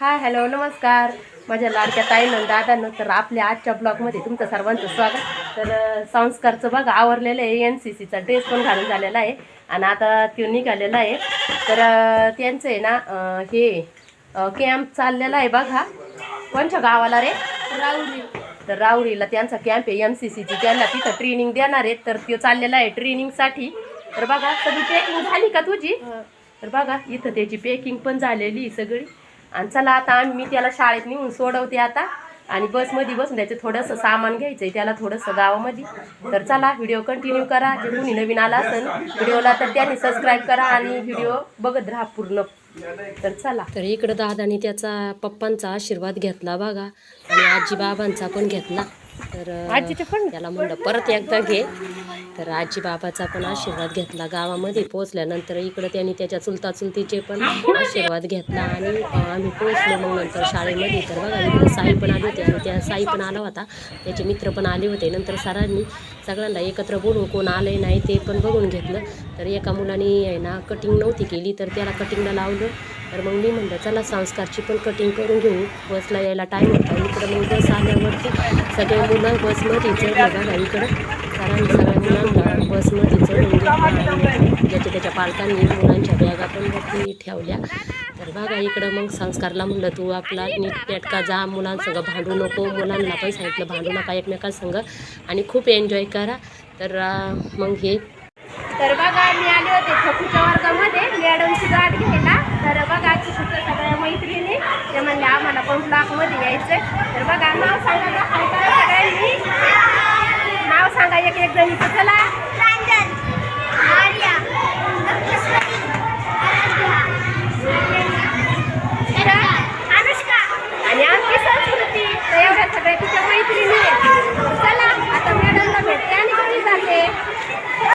Hi hello नमस्कार. माझ्या लाडक्या ताईनं दादानं तर आपल्या आजच्या ब्लॉगमध्ये तुमचं सर्वांचं स्वागत. तर संस्कारचं बघा आवरलेलं आहे एन सी सीचा ड्रेस पण घालून झालेला आहे आणि आता तो निघालेला आहे. तर त्यांचं आहे ना हे कॅम्प चाललेला आहे बघा. कोणच्या गावाला रे? राऊरी तर राऊरीला त्यांचा कॅम्प आहे एम सी सीची त्यांना तिथं ट्रेनिंग देणार आहे. तर ते चाललेला आहे ट्रेनिंगसाठी तर बघा सगळी पॅकिंग झाली का तुझी? तर बघा इथं त्याची पॅकिंग पण झालेली सगळी. आणि चला आता आम्ही मी त्याला शाळेत नेऊन सोडवते आता. आणि बसमध्ये बसून त्याचं थोडंसं सामान घ्यायचं आहे त्याला थोडंसं गावामध्ये. तर चला व्हिडिओ कंटिन्यू करा. जे कोणी नवीन आला असेल व्हिडिओला तर त्यांनी सबस्क्राईब करा आणि व्हिडिओ बघत राहा पूर्ण. तर चला. तर इकडं दादानी त्याचा पप्पांचा आशीर्वाद घेतला बघा. आणि आजी बाबांचा पण घेतला. तर आजीचे पण? त्याला म्हणलं परत एकदा घे. तर आजी बाबाचा पण आशीर्वाद घेतला. गावामध्ये पोहोचल्यानंतर इकडं त्यांनी त्याच्या चुलता चुलतीचे पण आशीर्वाद घेतला आणि आम्ही पोहोचलो मग नंतर शाळेमध्ये. तर बघा इकडं साई पण आली होती आणि त्या साई पण आला होता. त्याचे मित्र पण आले होते. नंतर सरांनी सगळ्यांना एकत्र बोलून कोण आले नाही ते पण बघून घेतलं. तर एका मुलाने आहे ना कटिंग नव्हती केली. तर त्याला कटिंगला लावलं. तर मग मी म्हणलं चला संस्कारची पण कटिंग करून घेऊ. बसला यायला टाईम होता. इकडं मग बस आल्यावरती सगळे मुलं बसमध्ये चढले बघा इकडं. कारण सगळ्या मुलांना बसमध्ये ज्याच्या त्याच्या पालकांनी मुलांच्या बॅगा पण बघून ठेवल्या. तर बघा इकडं मग संस्कारला म्हणलं तू आपला नीट नेटका जा मुलांसंग भांडू नको मुलांना पण सांगितलं भांडू नका एकमेकांसंग आणि खूप एन्जॉय करा. तर मग हे. तर बघा मी आले होते छकूच्या वर्गामध्ये मॅडमची गाठ घ्यायला. तर बघा सगळ्या मैत्रिणी ते म्हणले आम्हाला पण ब्लॉकमध्ये यायचं तर बघा नाव सांगा